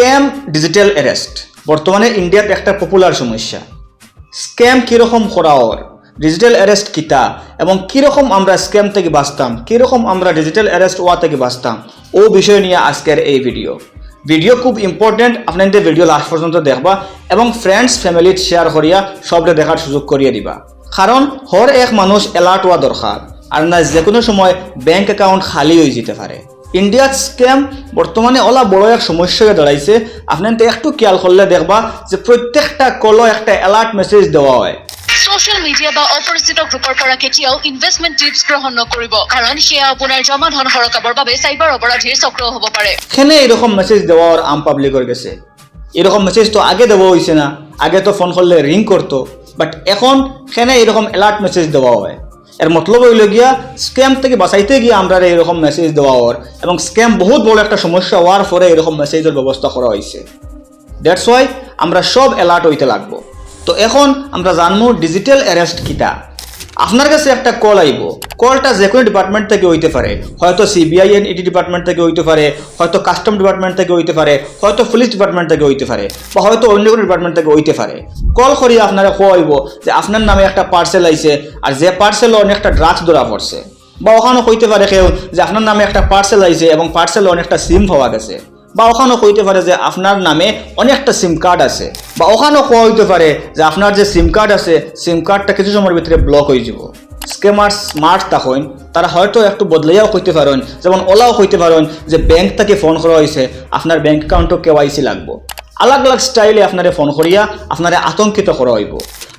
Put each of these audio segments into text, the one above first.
Scam digital arrest বর্তমানে ইন্ডিয়াত একটা popular সমস্যা। স্ক্যাম কীরকম করা ওর ডিজিটাল অ্যারেস্ট কিতা? এবং কীরকম আমরা স্ক্যাম থেকে বাঁচতাম? কীরকম আমরা ডিজিটাল অ্যারেস্ট ওয়া থেকে বাঁচতাম? ও বিষয় নিয়ে আজকের এই ভিডিও ভিডিও খুব ইম্পর্টেন্ট আপনাদের ভিডিও লাস্ট পর্যন্ত দেখবা এবং ফ্রেন্ডস ফ্যামিলিত শেয়ার করিয়া সবটা দেখার সুযোগ করিয়ে দিবা। কারণ হর এক মানুষ অ্যালার্ট হওয়া দরকার আর না যে কোনো সময় ব্যাংক অ্যাকাউন্ট খালি হয়ে যেতে পারে ইন্ডিয়ার স্ক্যাম বর্তমানে ওলা বড় এক সমস্যা দাঁড়াইছে। আপনার তো একটু খেয়াল করলে দেখবা যে প্ৰত্যেকটা কলো একটা অ্যালার্ট মেসেজ দেওয়া হয়। ছ'চিয়েল মিডিয়া বা অপৰিচিত গ্ৰুপৰ পৰা কেতিয়াও ইনভেষ্টমেণ্ট টিপছ গ্ৰহণ নকৰিব কাৰণ সেয়া আপোনাৰ জমা ধন সৰকাবৰ বাবে চাইবাৰ অপৰাধীৰ চক্ৰও হ'ব পাৰে। এখানে এরকম মেসেজ দেওয়া ওর আম পাবলিকের গেছে এরকম মেসেজ তো আগে দেওয়া হয়েছে না? আগে তো ফোন করলে রিং করতো বাট এখন এখানে এরকম অ্যালার্ট মেসেজ দেওয়া হয়? এর মতলব হইল গিয়া স্ক্যাম থেকে বাঁচাইতে গিয়ে আমরা এরকম মেসেজ দেওয়া হওয়ার। এবং স্ক্যাম বহুত বড় একটা সমস্যা হওয়ার পরে এরকম মেসেজের ব্যবস্থা করা হয়েছে দ্যাটস ওয়াই আমরা সব অ্যালার্ট হইতে লাগবো। তো এখন আমরা জানব ডিজিটাল অ্যারেস্ট কিটা। আপনার কাছে একটা কল আইব। কলটা যে কোনো ডিপার্টমেন্ট থেকে হইতে পারে। হয়তো সিবিআই এন ইডি ডিপার্টমেন্ট থেকে হইতে পারে, হয়তো কাস্টম ডিপার্টমেন্ট থেকে হইতে পারে, হয়তো পুলিশ ডিপার্টমেন্ট থেকে হইতে পারে, বা হয়তো অন্য কোনো ডিপার্টমেন্ট থেকে হইতে পারে। কল করি আপনারা হইব যে আপনার নামে একটা পার্সেল আইছে আর যে পার্সেল অনেকটা ড্রাগস ধরা পড়ছে। বা ওখানে হইতে পারে কেউ যে আপনার নামে একটা পার্সেল আইছে এবং পার্সেলে অনেকটা সিম পাওয়া গেছে। বা ওখানেও কইতে পারে যে আপনার নামে অনেকটা সিম কার্ড আছে। বা ওখানেও কোয়া হইতে পারে যে আপনার যে সিম কার্ড আছে সিম কার্ডটা কিছু সময়ের ভিতরে ব্লক হয়ে যাব। স্ক্যামার স্মার্ট তখন তারা হয়তো একটু বদলাইয়াও কইতে পারেন, যেমন ওলাও কইতে পারেন যে ব্যাংক থেকে ফোন করা হয়েছে আপনার ব্যাংক অ্যাকাউন্টও কেওয়াইসি লাগবো। আলাগ আলাগ স্টাইলে আপনারে ফোন করিয়া আপনারে আতঙ্কিত করা হইব।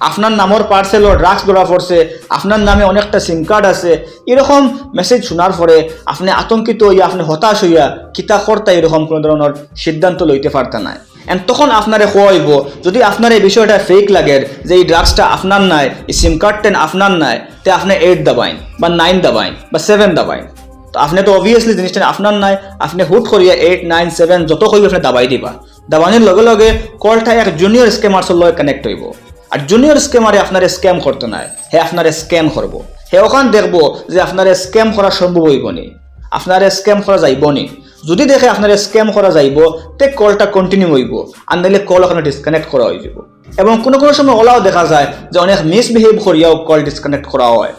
আপনার নামর পার্সেল ড্রাগস ধরা পড়ছে, আপনার নামে অনেকটা সিম কার্ড আছে, এরকম মেসেজ শোনার পরে আপনি আতঙ্কিত হইয়া, আপনি হতাশ হইয়া কিতা কর্তা এরকম কোনো ধরনের সিদ্ধান্ত লইতে পারতা নাই। এন্ড তখন আপনারে হইব, যদি আপনার এই বিষয়টা ফেক লাগে, যে এই ড্রাগসটা আপনার নাই, এই সিম কার্ডটা আপনার নাই, তে আপনি এইট দাবাইন, বা নাইন দাবাইন, বা সেভেন দাবাইন। তো আপনি তো অবভিয়াসলি জিনিসটা আপনার নাই, আপনি হুট করিয়া এইট নাইন সেভেন যত কইবে আপনি দাবাই দিবা। দাবানির লগে লগে কলটা এক জুনিয়র স্কেমার্সের লগে কানেক্ট হইব। আর জুনিয়র স্কেমারে আপনার স্ক্যাম করতে নাই হে আপনার স্ক্যাম করব। হে ওখান দেখব যে আপনার স্ক্যাম করা সম্ভব হইব নি। আপনার স্ক্যাম করা যাইব নি। যদি দেখে আপনার স্ক্যাম করা যাইব, তে কলটা কন্টিনিউ হইব। আর নাইলে কল ওখানে ডিসকানেক্ট করা হয়ে যাব। এবং কোনো কোনো সময় ওলাও দেখা যায় যে অনেক মিসবিহেভ করিয়াও কল ডিসকানেক্ট করা হয়।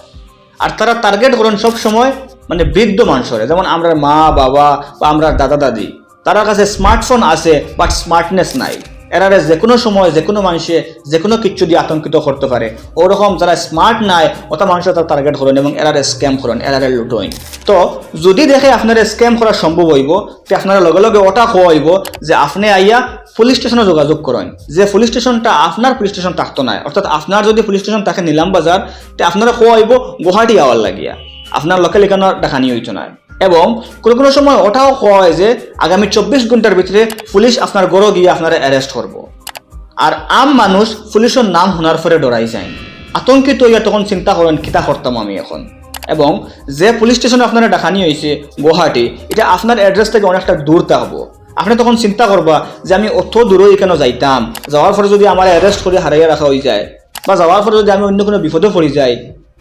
আর তারা টার্গেট করেন সব সময় মানে বৃদ্ধ মানুষরে। যেমন আমরা মা, বাবা বা আমরা দাদা, দাদি। তার কাছে স্মার্টফোন আছে বাট স্মার্টনেস নাই। এরারে যে কোনো সময় যে কোনো মানুষে যে কোনো কিছু দিয়ে আতঙ্কিত করতে পারে। ওরকম যারা স্মার্ট নাই, ওটা মানুষের তারা টার্গেট করেন এবং এরারে স্ক্যাম করেন, এরারে লুটোইন তো যদি দেখে আপনার স্ক্যাম করা সম্ভব হইব, তে আপনারা লগে লগে ওটা হইব যে আপনি আইয়া পুলিশ স্টেশনে যোগাযোগ করেন। যে পুলিশ স্টেশনটা আপনার পুলিশ স্টেশন থাকতো না, অর্থাৎ আপনার যদি পুলিশ স্টেশন থাকে নিলাম বাজার, তে আপনারা হইব গুয়াহাটি আওয়ার লাগিয়া। আপনার লোকাল এখানে দেখানি হইতো না। এবং কোনো কোনো সময় ওটাও হয় যে আগামী চব্বিশ ঘণ্টার ভিতরে পুলিশ আপনার গড়ো গিয়ে আপনারা অ্যারেস্ট করব। আর আম মানুষ পুলিশের নাম শোনার পরে ডরাই যায়। আতঙ্কিত হইয়া তখন চিন্তা করেন, কিতা করতাম আমি এখন? এবং যে পুলিশ স্টেশনে আপনারা দেখানি হয়েছে গুয়াহাটি, এটা আপনার অ্যাড্রেস থেকে অনেকটা দূর থাকব আপনি তখন চিন্তা করবা যে আমি অত দূরই কেন যাইতাম? যাওয়ার পরে যদি আমার অ্যারেস্ট করে হারাইয়া রাখা হয়ে যায়, বা যাওয়ার পরে যদি আমি অন্য কোনো বিপদে পড়ে যাই,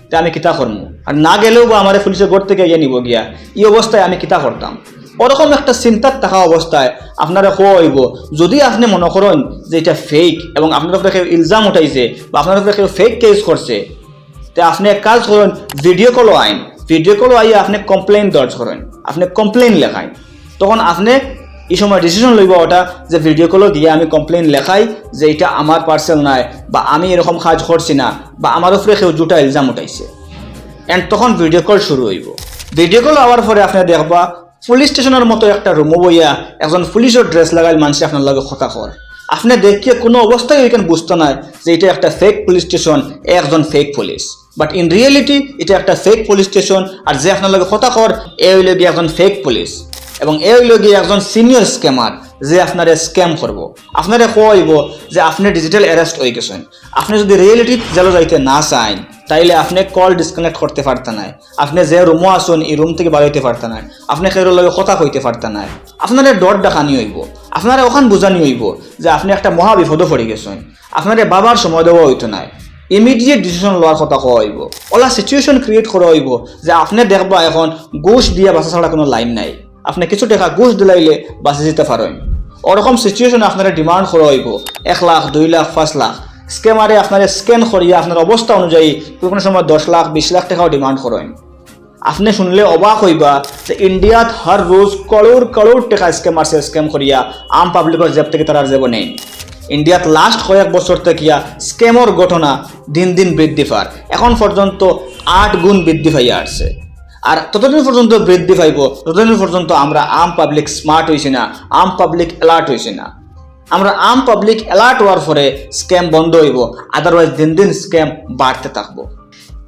তে আমি কিতা করব আর না গেলেও বা আমার পুলিশের ঘর থেকে ইয়ে নিব গিয়া। এই অবস্থায় আমি কিতা করতাম? ওরকম একটা চিন্তার থাকা অবস্থায় আপনারা হইব যদি আপনি মনে করেন যে এটা ফেক এবং আপনার উপরে কেউ ইলজাম উঠাইছে বা আপনার উপরে কেউ ফেক কেস করছে, তে আপনি এক কাজ করেন ভিডিও কলও আইন। ভিডিও কলও আইয়ে আপনি কমপ্লেন দর্জ করেন। আপনি কমপ্লেন লেখাই। তখন আপনি এই সময় ডিসিশন লইব ওটা যে ভিডিও কলও দিয়ে আমি কমপ্লেন লেখাই যে এটা আমার পার্সেল নাই বা আমি এরকম কাজ করছি না বা আমার উপরে কেউ জুটা ইলজাম উঠাইছে। এন্ড তখন ভিডিও কল শুরু হইব। ভিডিও কল হওয়ার পরে আপনি দেখবা পুলিশ স্টেশনের মতো একটা রুমো বইয়া একজন পুলিশের ড্রেস লাগাই মানুষ আপনার লগে কথা কর। আপনি দেখিয়ে কোনো অবস্থায় ওইখানে বুঝতে নাই যে এটা একটা ফেক পুলিশ স্টেশন একজন fake police but in reality এটা একটা ফেক পুলিশ স্টেশন আর যে আপনার লগে কথা কর, এ হইলে একজন ফেক পুলিশ এবং এ হইল গিয়ে একজন সিনিয়র স্ক্যামার যে আপনারে স্ক্যাম করব। আপনারে কইব যে আপনি ডিজিটাল অ্যারেস্ট হয়ে গেছেন। আপনি যদি রিয়েলিটি জেলো যাইতে না চান, তাইলে আপনি কল ডিসকানেক্ট করতে পারতেন না আপনি যে রুমও আসুন এই রুম থেকে বাড়াইতে পারতেন না আপনি খেরোর লগে কথা কইতে পারতেন না আপনার ডর ডাকানি হইব। আপনারা ওখান বুঝানি হইব যে আপনি একটা মহা বিপদে পড়ে গেছেন। আপনার বাবার সময় দেওয়া হইতো না ইমিডিয়েট ডিসিশন লওয়ার কথা কোয়া হইব। ওলা সিচুয়েশন ক্রিয়েট করা হইব যে আপনি দেখবা এখন ঘুষ দিয়ে বাঁচা ছাড়া কোনো লাইন নাই। আপনি কিছু টাকা ঘুষ দিলাইলে বাঁচে যেতে পারেন। ওরকম সিচুয়েশন আপনারা ডিমান্ড করা হইব। এক লাখ, দুই লাখ, পাঁচ লাখ। স্কেমারে আপনারা স্ক্যান করিয়া আপনার অবস্থা অনুযায়ী কোনো সময় দশ লাখ, বিশ লাখ টাকাও ডিমান্ড করেন। আপনি শুনলে অবাক হইবা যে ইন্ডিয়াত হর রোজ করোড় করোড় টাকা মারছে স্ক্যাম করিয়া আম পাবলিকের জেব থেকে তারা যাব নেই ইন্ডিয়াত লাস্ট কয়েক বছর থেকিয়া স্ক্যামর ঘটনা দিন দিন বৃদ্ধি পার এখন পর্যন্ত আট গুণ বৃদ্ধি পাইয়া আসছে। আর ততদিন পর্যন্ত বৃদ্ধি পাইব, ততদিন পর্যন্ত আমরা আম পাবলিক স্মার্ট হয়েছি না, আম পাবলিক অ্যালার্ট হয়েছি না। আমরা আম পাবলিক অ্যালার্ট হওয়ার পরে স্ক্যাম বন্ধ হইব আদারওয়াইজ দিন দিন স্ক্যাম বাড়তে থাকব।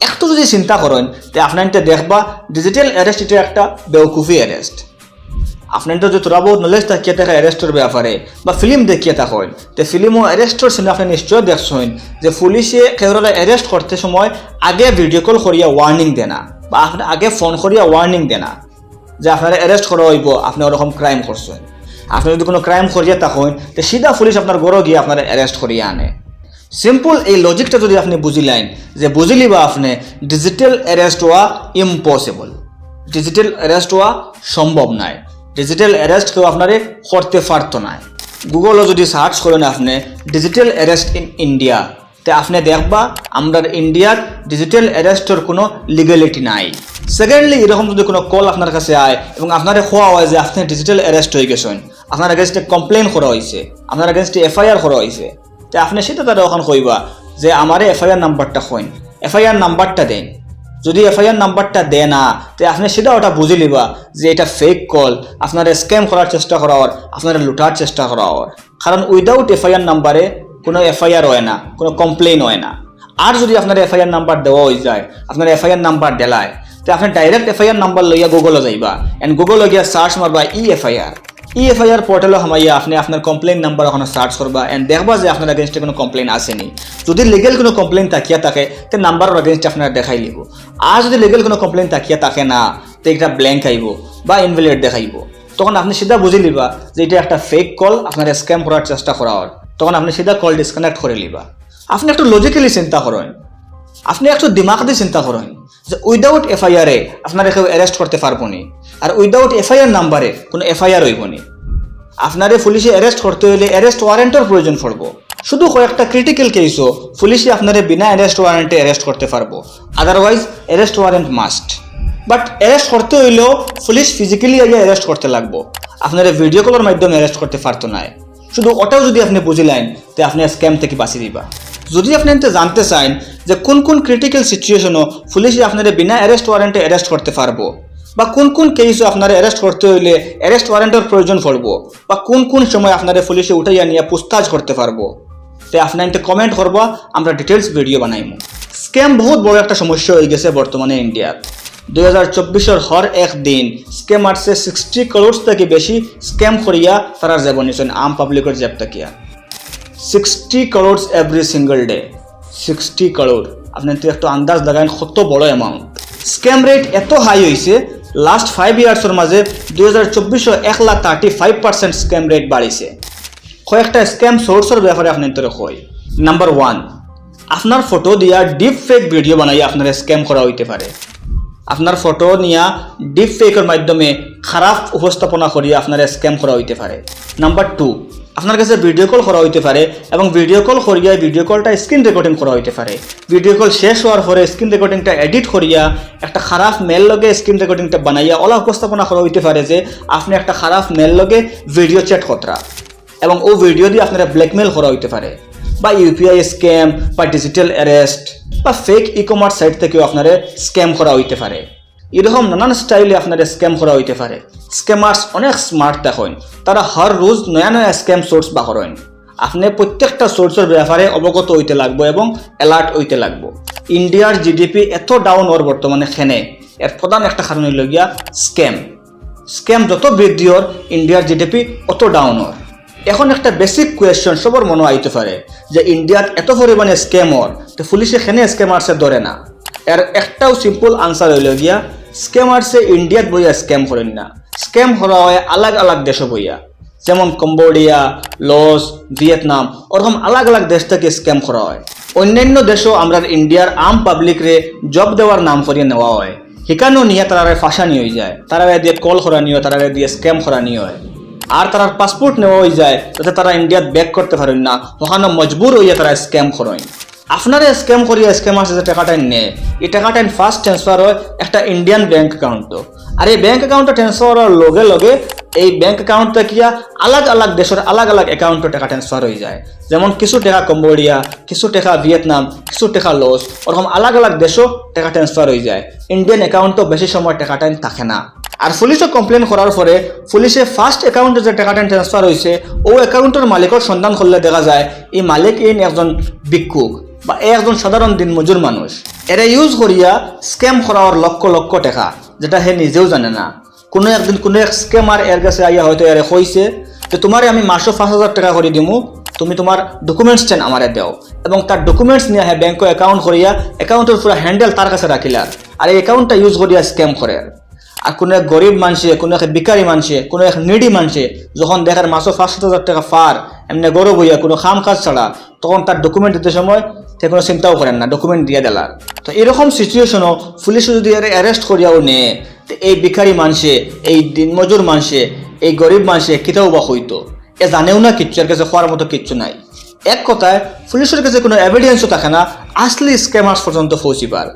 একটু যদি চিন্তা করেন, তে আপনার দেখবা ডিজিটাল অ্যারেস্ট এটা একটা বেউকুফি অ্যারেস্ট আপনার যদি তোরা বহুত নলেজ থাকিয়ে থাকে অ্যারেস্টের ব্যাপারে বা ফিল্ম দেখিয়ে থাকেন, তে ফিল্ম ও অ্যারেস্টের সিনে আপনি নিশ্চয় দেখছেন যে পুলিশে কেউরা অ্যারেস্ট করতে সময় আগে ভিডিও কল করিয়া ওয়ার্নিং দেনা। বা আপনি আগে ফোন করিয়া ওয়ার্নিং দেনা, যে আপনারা অ্যারেস্ট করা হইব, আপনি ওরকম ক্রাইম করছেন আপনি যদি কোনো ক্রাইম করিয়া থাকেন তো সিধা পুলিশ আপনার গড় গিয়ে আপনারা অ্যারেস্ট করিয়া আনে। সিম্পল এই লজিকটা যদি আপনি বুঝিলেন যে বুঝিলি বা আপনি ডিজিটাল অ্যারেস্ট হওয়া ইম্পসিবল ডিজিটাল অ্যারেস্ট হওয়া সম্ভব নয় ডিজিটাল অ্যারেস্ট কেউ আপনারে করতে পারতো না গুগলও যদি সার্চ করেন আপনি ডিজিটাল অ্যারেস্ট ইন ইন্ডিয়া তে আপনি দেখবা আমরা ইন্ডিয়ার ডিজিটাল অ্যারেস্টের কোনো লিগালিটি নাই। সেকেন্ডলি এরকম যদি কোনো কল আপনার কাছে আয় এবং আপনারে খোয়া হয় যে আপনি ডিজিটাল অ্যারেস্ট হয়ে গেছেন, আপনার এগেনস্টে কমপ্লেন করা হয়েছে আপনার এগেনস্টে এফআইআর করা হয়েছে তে আপনি সেটা তারা ওখান কইবা যে আমারে এফআইআর নাম্বারটা কইন এফআইআর নাম্বারটা দেন। যদি এফআইআর নাম্বারটা দেয় না, তে আপনি সেটা ওটা বুঝে লিবা যে এটা ফেক কল আপনারা স্ক্যাম করার চেষ্টা করা হওয়ার আপনারা লুটার চেষ্টা করা হওয়ার কারণ উইদাউট এফআইআর নাম্বারে কোনো এফআইআর হয় না, কোনো কমপ্লেন হয় না। আর যদি আপনার এফআইআর নাম্বার দেওয়া হয়ে যায়, আপনার এফআইআর নাম্বার দেলায়, তো আপনি ডাইরেক্ট এফআইআর নাম্বার লইয়া গুগলে যাইবা। এন্ড গুগলে গিয়া সার্চ মারবা ই এফআইআর ই এফআইআর পোর্টালে হামাইয়া আপনি আপনার কমপ্লেন নাম্বার ওখানে সার্চ করবা এন্ড দেখবা যে আপনার এগেনস্টে কোনো কমপ্লেন আসেনি। যদি লিগেল কোনো কমপ্লেন তাকিয়া থাকে, তে নাম্বারের এগেনস্টে আপনার দেখাই লিব। আর যদি লিগেল কোনো কমপ্লেন তাকিয়া থাকে না, তো এটা ব্ল্যাঙ্ক আইব বা ইনভ্যালিড দেখাইব। তখন আপনি সিধা বুঝে লিবা যে এটা একটা ফেক কল আপনার স্ক্যাম করার চেষ্টা করা হওয়ার তখন আপনি সিধা কল ডিসকানেক্ট করে লিবা আপনি একটু লজিক্যালি চিন্তা করেন। আপনি একটু দিমাগ দিয়ে চিন্তা করেন যে উইদাউট এফআইআরে আপনারা কেউ অ্যারেস্ট করতে পারব নি। আর উইদাউট এফআইআর নাম্বারে কোনো এফআইআর হইব নি। আপনারে পুলিশে অ্যারেস্ট করতে হলে অ্যারেস্ট ওয়ারেন্টের প্রয়োজন পড়ব। শুধু কয়েকটা ক্রিটিক্যাল কেসও পুলিশে আপনারে বিনা অ্যারেস্ট ওয়ারেন্টে অ্যারেস্ট করতে পারব। Otherwise arrest warrant must but arrest করতে হইলেও পুলিশ ফিজিক্যালি আগে অ্যারেস্ট করতে লাগবো। আপনারা ভিডিও কলের মাধ্যমে অ্যারেস্ট করতে পারতো না শুধু ওটাও যদি আপনি বুঝিলেন তে আপনি স্ক্যাম থেকে বাঁচি দিবা। যদি আপনি জানতে চান যে কোন কোন ক্রিটিক্যাল সিচুয়েশনও পুলিশে আপনারা বিনা অ্যারেস্ট ওয়ারেন্টে অ্যারেস্ট করতে পারব, বা কোন কোন কেসও আপনারা অ্যারেস্ট করতে হইলে অ্যারেস্ট ওয়ারেন্টের প্রয়োজন পড়ব, বা কোন কোন সময় আপনারা পুলিশে উঠাইয়া নিয়ে পুস্তাজ করতে পারব তাই আপনার কমেন্ট করব, আমরা ডিটেলস ভিডিও বানাইমু। স্ক্যাম বহুত বড় একটা সমস্যা হয়ে গেছে বর্তমানে ইন্ডিয়ার। দুই হাজার চব্বিশের হর এক দিন স্ক্যামার্সে সিক্সটি করোড় থেকে বেশি স্ক্যাম করিয়া তারা যাব নিছেন আম পাবলিকের জেব তাকিয়া। Sixty crore every single day sixty crore আপনি তো একটু আন্দাজ লাগান কত বড় অ্যামাউন্ট স্ক্যাম রেট এত হাই হয়েছে লাস্ট ফাইভ ইয়ার্সের মাঝে দুই হাজার এক lakh thirty five percent scam rate বাড়িছে কয়েকটা স্ক্যাম সোর্সের ব্যাপারে আপনি তোর কই নাম্বার ওয়ান আপনার ফটো দিয়া ডিপ ফেক ভিডিও বানাইয়া আপনার স্ক্যাম করা হইতে পারে। আপনার ফটো নিয়া ডিপ ফেকের মাধ্যমে খারাপ উপস্থাপনা করিয়া আপনার স্ক্যাম করা হইতে পারে। নাম্বার টু আপনার কাছে ভিডিও কল করা হইতে পারে এবং ভিডিও কল করিয়া ভিডিও কলটা স্ক্রিন রেকর্ডিং করা হইতে পারে। ভিডিও কল শেষ হওয়ার পরে স্ক্রিন রেকর্ডিংটা এডিট করিয়া একটা খারাপ মেল লগে স্ক্রিন রেকর্ডিংটা বানাইয়া ওলা উপস্থাপনা করা হইতে পারে যে আপনি একটা খারাপ মেল লগে ভিডিও চ্যাট কতরা। এবং ও ভিডিও দিয়ে আপনারা ব্ল্যাকমেল করা হইতে পারে। বা ইউপিআই স্ক্যাম বা ডিজিটাল অ্যারেস্ট বা ফেক ই কমার্স সাইট থেকেও আপনারা স্ক্যাম করা হইতে পারে। এরকম নানান স্টাইলে আপনারা স্ক্যাম করা হইতে পারে। স্ক্যামার্স অনেক স্মার্ট দেখেন। তারা হর রোজ নয়া নয়া স্ক্যাম সোর্স বাহরেন আপনি প্রত্যেকটা সোর্সের ব্যাপারে অবগত হইতে লাগবো এবং অ্যালার্ট হইতে লাগবো। ইন্ডিয়ার জিডিপি এত ডাউন ওর বর্তমানে খেনে। এর প্রধান একটা কারণ হইল গিয়া স্ক্যাম স্ক্যাম যত বৃদ্ধি ওর ইন্ডিয়ার জিডিপি অত ডাউন ওর। এখন একটা বেসিক কোয়েশ্চন সবার মনে আইতে পারে যে ইন্ডিয়াত এত পরিমাণে স্ক্যাম ওর তো পুলিশে খেনে স্ক্যামার্সে ধরে না? এর একটাও সিম্পল আনসার হইল গিয়া স্ক্যামার্সে ইন্ডিয়াত বইয়া স্ক্যাম করেন না। স্ক্যাম করা হয় আলাগ আলাগ দেশে বইয়া। যেমন কম্বোডিয়া, লস, ভিয়েতনাম, ওরকম আলাগ আলাগ দেশ থেকে স্ক্যাম করা হয়। অন্যান্য দেশও আমরা ইন্ডিয়ার আম পাবলিকরে জব দেওয়ার নাম করিয়ে নেওয়া হয়। সেখানেও নিয়ে তারা ফাঁসানি হয়ে যায়। তারা দিয়ে কল করা নিয়ে তারা দিয়ে স্ক্যাম করা নিয়ে হয়। আর তারা পাসপোর্ট নেওয়া হয়ে যায়, যাতে তারা ইন্ডিয়াত ব্যাক করতে পারেন না। ওখানে মজবুর হইয়া তারা স্ক্যাম করেন। আপনারা স্ক্যাম করিয়া স্ক্যাম আছে যে টাকাটা নেয় এই টাকাটা ফার্স্ট ট্রান্সফার হয় একটা ইন্ডিয়ান ব্যাংক অ্যাকাউন্টে আর এই ব্যাংক অ্যাকাউন্টে ট্রান্সফার হওয়ার লগে লগে এই ব্যাংক অ্যাকাউন্ট থেকে আলাগ আলাগ দেশের আলাগ আলাগ অ্যাকাউন্টে টাকা ট্রান্সফার হয়ে যায়। যেমন কিছু টাকা কম্বোডিয়া, কিছু টাকা ভিয়েতনাম, কিছু টাকা লস, ওরকম আলাগ আলাগ দেশও টাকা ট্রান্সফার হয়ে যায়। ইন্ডিয়ান অ্যাকাউন্টও বেশি সময় টাকাটা থাকে না। আর পুলিশও কমপ্লেন করার পরে পুলিশে ফার্স্ট অ্যাকাউন্টে যে টাকাটা ট্রান্সফার হয়েছে, ও অ্যাকাউন্টের মালিকের সন্ধান করলে দেখা যায়, এই মালিক ইন একজন ভিক্ষুক বা একজন সাধারণ দিনমজুর মানুষ। এরা ইউজ করিয়া স্ক্যাম করার লক্ষ লক্ষ টাকা, যেটা হে নিজেও জানে না। কোনো একদিন কোনো এক স্ক্যামার এর কাছে আইয়া হয়তো এর কইছে যে, তোমারে আমি মাসে পাঁচ হাজার টাকা করে দিমু, তুমি তোমার ডকুমেন্টস চেন আমারে দেও। এবং তার ডকুমেন্টস নিয়ে হ্যাঁ ব্যাংক অ্যাকাউন্ট করিয়া অ্যাকাউন্টের পুরো হ্যান্ডেল তার কাছে রাখিলার আর এই অ্যাকাউন্টটা ইউজ করিয়া স্ক্যাম করে। আর কোনো এক গরিব মানুষে, কোনো এক বিকারি মানুষে, কোনো এক নিডি মানুষে যখন দেখার মাসও পাঁচ সাত হাজার টাকা ফার এমনি গরব হইয়া কোনো খাম কাজ ছাড়া, তখন তার ডকুমেন্ট দিতে সময় সে কোনো চিন্তাও করেন না ডকুমেন্ট দিয়ে দেলার তো এরকম সিচুয়েশনও পুলিশে যদি অ্যারেস্ট করিয়াও নেয়, তো এই ভিখারি মানুষে, এই দিনমজুর মানুষে, এই গরিব মানুষে কিতাও বা হইতো? এ জানেও না কিচ্ছু, এর কাছে হওয়ার মতো কিচ্ছু নাই। এক কথায়, পুলিশের কাছে কোনো এভিডেন্সও থাকে না, আসলি স্ক্যামার্স পর্যন্ত পৌঁছিবার।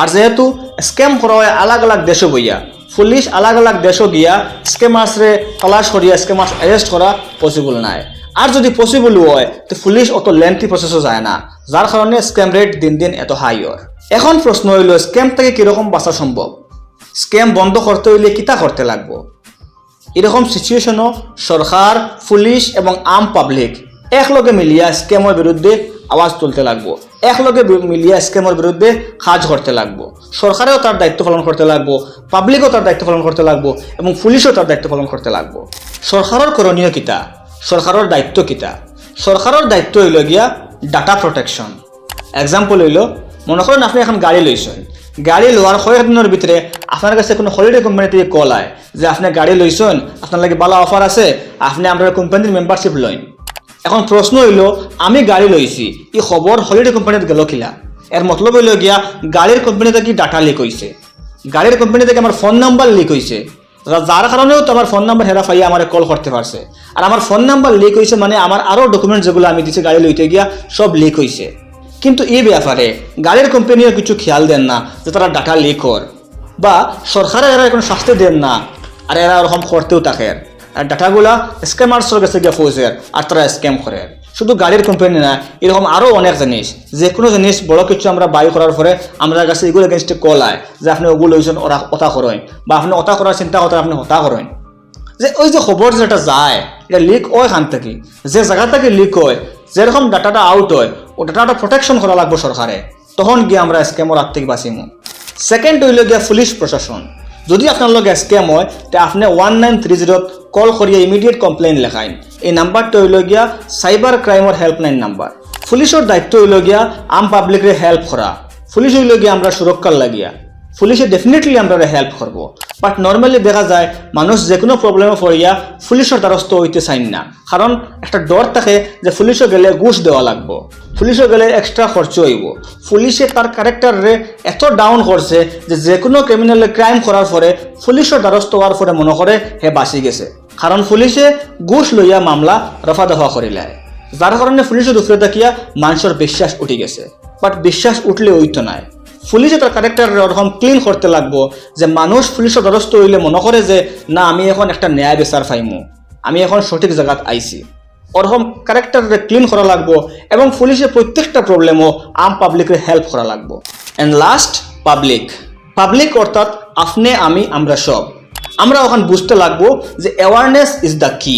আর যেহেতু স্ক্যাম করা হয় আলাগ আলাগ দেশে বইয়া পুলিশ আলাগ আলাগ দেশও গিয়া স্ক্যামার্সরে তালাশ করিয়া স্ক্যামার্স অ্যারেস্ট করা পসিবল নাই। আর যদি পসিবল হয়, তো পুলিশ অত লেন্থি প্রসেসও যায় না। যার কারণে স্ক্যাম রেট দিন দিন এত হাই হয় এখন প্রশ্ন হইল স্ক্যাম থেকে কীরকম বাঁচা সম্ভব? স্ক্যাম বন্ধ করতে হইলে কিতা করতে লাগবো? এরকম সিচুয়েশনও সরকার, পুলিশ এবং আম পাবলিক একলগে মিলিয়া স্ক্যামের বিরুদ্ধে আওয়াজ তুলতে লাগবো। একলগে মিলিয়া স্ক্যামের বিরুদ্ধে কাজ করতে লাগবো। সরকারেও তার দায়িত্ব পালন করতে লাগবো পাবলিকও তার দায়িত্ব পালন করতে লাগবো, এবং পুলিশও তার দায়িত্ব পালন করতে লাগবো। সরকারের করণীয় কিতা? সরকারের দায়িত্ব কিতা? সরকারের দায়িত্ব হইল গিয়া ডাটা প্রোটেকশন এক্সাম্পল হইল, মনে করেন আপনি এখন গাড়ি লইছেন গাড়ি লোয়ার কয়েকদিনের ভিতরে আপনার কাছে কোনো হলিডে কোম্পানি থেকে কল আয় যে, আপনি গাড়ি লইছেন আপনার লাগে ভালো অফার আছে, আপনি আপনার কোম্পানির মেম্বারশিপ লইন। এখন প্রশ্ন হইল, আমি গাড়ি লইছি ই খবর হলিডে কোম্পানিতে গেল কিলা? এর মতলব হইল গিয়া গাড়ির কোম্পানিতে কি ডাটা লিক হয়েছে গাড়ির কোম্পানি থেকে আমার ফোন নাম্বার লিক হয়েছে যার কারণেও তো আমার ফোন নাম্বার হেরা পাইয়া আমার কল করতে পারছে আর আমার ফোন নাম্বার লিক হয়েছে মানে আমার আরও ডকুমেন্ট যেগুলো আমি দিছি গাড়ি লইতে গিয়া, সব লিক হয়েছে কিন্তু এই ব্যাপারে গাড়ির কোম্পানিও কিছু খেয়াল দেন না, যে তারা ডাটা লিক কর বা সরকারে এরা কোনো শাস্তি দেন না আর এরা ওরকম করতেও থাকে আর ডাটাগুলা স্ক্যামার্সের কাছে গিয়ে পৌঁছে আর তারা স্ক্যাম করে শুধু গাড়ির কোম্পানি না, এরকম আরও অনেক জিনিস। যে কোনো জিনিস, বড় কিছু আমরা বাই করার পরে আমরা কাছে এগুলো এগেনস্টে কল আয়, যে আপনি ওগুলো হয়েছেন ওরা কথা করেন। বা আপনি ওটা করার চিন্তা করতে আপনি হতা করেন। যে ওই যে খবর যেটা যায়, এটা লিক হয় খান থেকে। যে জায়গা থেকে লিক হয়, যেরকম ডাটাটা আউট হয়, ও ডাটাটা প্রোটেকশন করা লাগবে সরকারে। তখন গিয়ে আমরা স্ক্যামর হাত থেকে বাঁচিমু। সেকেন্ড হইল গিয়া পুলিশ প্রশাসন। যদি আপনার লগে স্ক্যাম হয়, তে আপনি ওয়ান নাইন থ্রি জিরোত কল করিয়া ইমিডিয়েট কমপ্লেইন লেখাইন। এই নাম্বারটা হইল গিয়া সাইবার ক্রাইমর হেল্পলাইন নাম্বার। পুলিশের দায়িত্ব হইল গিয়া আম পাবলিকরে হেল্প করা। পুলিশ হইল গিয়া আমরা সুরক্ষার লাগিয়া। পুলিশে ডেফিনেটলি আমরা হেল্প করব। বাট নর্মালি দেখা যায়, মানুষ যে কোনো প্রবলেমে পড়িয়া পুলিশের দ্বারস্থ হইতে চাইন না। কারণ একটা ডর থাকে যে পুলিশে গেলে ঘুষ দেওয়া লাগবো। পুলিশে গেলে এক্সট্রা খরচ হইব। পুলিশে তার ক্যারেক্টারে এত ডাউন করছে যে যে কোনো ক্রিমিনালে ক্রাইম করার পরে পুলিশের দ্বারস্থ হওয়ার পরে মনে করে হে বাঁচি গেছে। কারণ পুলিশে ঘুষ লইয়া মামলা রফা দফা করিলায় যার কারণে পুলিশের উপরে দেখিয়া মানুষের বিশ্বাস উঠি গেছে। বাট বিশ্বাস উঠলে ওইতো নাই। পুলিশে তার ক্যারেক্টার ওরকম ক্লিন করতে লাগবো যে মানুষ পুলিশের দ্বারস্থ হইলে মনে করে যে, না, আমি এখন একটা ন্যায় বিচার পাইমু। আমি এখন সঠিক জায়গাত আইছি। ওরকম ক্যারেক্টার ক্লিন করা লাগবো এবং পুলিশের প্রত্যেকটা প্রবলেমও আম পাবলিকের হেল্প করা লাগবো। অ্যান্ড লাস্ট পাবলিক পাবলিক অর্থাৎ আপনি, আমি, আমরা সব। আমরা ওখানে বুঝতে লাগবো যে অ্যাওয়ারনেস ইজ দ্য কি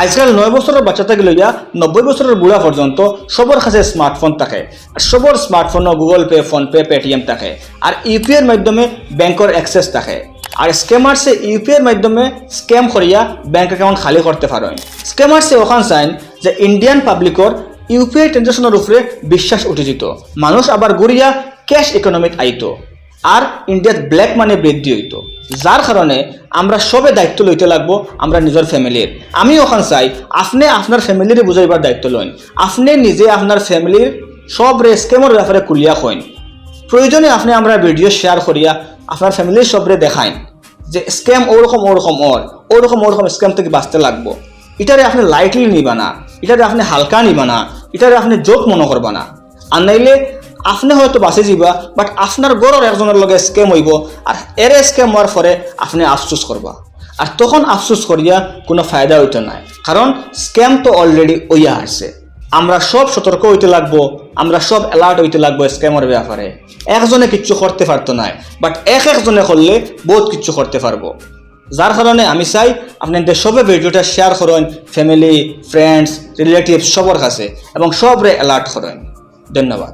আজকাল নয় বছরের বাচ্চা থেকে লইয়া নব্বই বছরের বুড়া পর্যন্ত সবার কাছে স্মার্টফোন থাকে। আর সবার স্মার্টফোনও গুগল পে ফোনপে পেটিএম থাকে। আর ইউপিআইয়ের মাধ্যমে ব্যাংকের অ্যাক্সেস থাকে। আর স্ক্যামার্সে ইউপিআইয়ের মাধ্যমে স্ক্যাম করিয়া ব্যাংক অ্যাকাউন্ট খালি করতে পারেন। স্ক্যামার্সে ওখান চাইন যে ইন্ডিয়ান পাবলিকর ইউপিআই ট্রানজাকশনের উপরে বিশ্বাস উঠে যেত মানুষ আবার ঘুরিয়া ক্যাশ ইকোনমিক আইত আর ইন্ডিয়াত ব্ল্যাক মানি বৃদ্ধি হইতো। যার কারণে আমরা সবে দায়িত্ব লইতে লাগবো আমরা নিজের ফ্যামিলির আমি ওখান চাই, আপনি আপনার ফ্যামিলির বুঝাইবার দায়িত্ব লইন। আপনি নিজে আপনার ফ্যামিলির সব রে স্কেমের ব্যাপারে কুলিয়া হইন। প্রয়োজনে আপনি আমরা ভিডিও শেয়ার করিয়া আপনার ফ্যামিলির সবরে দেখাইন যে স্ক্যাম ওরকম ওরকম, ওর, ওরকম ওরকম স্ক্যাম থেকে বাঁচতে লাগবো। এটারে আপনি লাইটলি নিবা না, এটারে আপনি হালকা নিবা না, এটারে আপনি জোক মনে করবা না। আর নাইলে আপনি হয়তো বাঁচে যাবা বাট আপনার গড়ের একজনের লগে স্ক্যাম হইব আর এরে স্ক্যাম হওয়ার পরে আপনি আফসোস করবা আর তখন আফসোস করিয়া কোনো ফায়দা হইতে নাই কারণ স্ক্যাম তো অলরেডি ওইয়া আসছে আমরা সব সতর্ক হইতে লাগবো, আমরা সব অ্যালার্ট হইতে লাগবো স্ক্যামের ব্যাপারে। একজনে কিচ্ছু করতে পারতো না বাট এক একজনে করলে বহুত কিচ্ছু করতে পারব। যার কারণে আমি চাই আপনাদের সবে ভিডিওটা শেয়ার করেন ফ্যামিলি ফ্রেন্ডস রিলেটিভ সবার কাছে, এবং সবরে অ্যালার্ট করেন। ধন্যবাদ।